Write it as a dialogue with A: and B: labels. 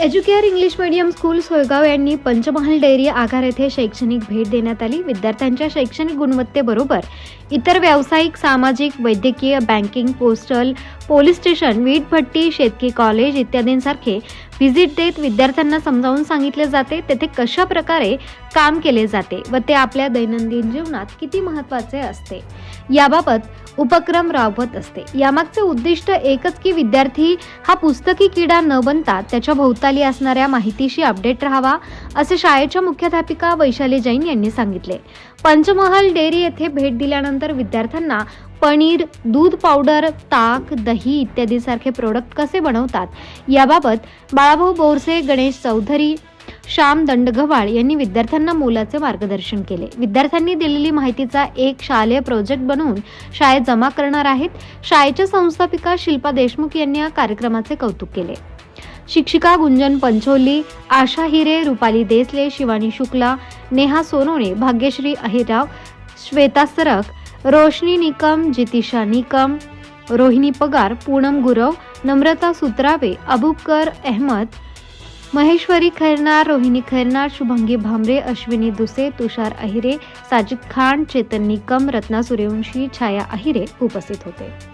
A: Educare English medium school Soygaon यांनी Panchmahal dairy आगार येथे शैक्षणिक भेट देण्यात आली. विद्यार्थ्यांच्या शैक्षणिक गुणवत्तेबरोबर इतर व्यावसायिक सामाजिक वैद्यकीय बँकिंग पोस्टल पोलीस स्टेशन वीट भट्टी शेतकी कॉलेज इत्यादींसारखे व्हिजिट देत विद्यार्थ्यांना समजावून सांगितले जाते. तेथे कशा प्रकारे काम केले जाते व ते आपल्या दैनंदिन जीवनात किती महत्त्वाचे असते याबाबत उपक्रम राबवत असते. यामागचे उद्दिष्ट एकच की विद्यार्थी हा पुस्तकी किडा न बनता त्याच्या भोवताली असणाऱ्या माहितीशी अपडेट राहावा असे शाळेच्या मुख्याध्यापिका वैशाली जैन यांनी सांगितले. पंचमहल डेअरी येथे भेट दिल्यानंतर विद्यार्थ्यांना पनीर दूध पावडर ताक दही इत्यादी सारखे प्रोडक्ट कसे बनवतात? याबाबत बाळाभाऊ बोरसे गणेश चौधरी श्याम दंडगव्हाळ यांनी विद्यार्थ्यांना मोलाचे मार्गदर्शन केले. विद्यार्थ्यांनी दिलेली माहितीचा एक शालेय प्रोजेक्ट बनवून शाळेत जमा करणार आहेत. शाळेच्या संस्थापिका शिल्पा देशमुख यांनी या कार्यक्रमाचे कौतुक केले. शिक्षिका गुंजन पंचोली आशा हिरे रुपाली देसले शिवानी शुक्ला नेहा सोनोने भाग्यश्री अहिराव श्वेता सरक रोशनी निकम जितिशा निकम रोहिणी पगार पूनम गुरव नम्रता सुत्रावे अबुकर अहमद महेश्वरी खैरनार रोहिणी खैरनार शुभंगी भांबरे अश्विनी दुसे तुषार अहिरे साजिद खान चेतन निकम रत्ना सूर्यवंशी छाया अहिरे उपस्थित होते.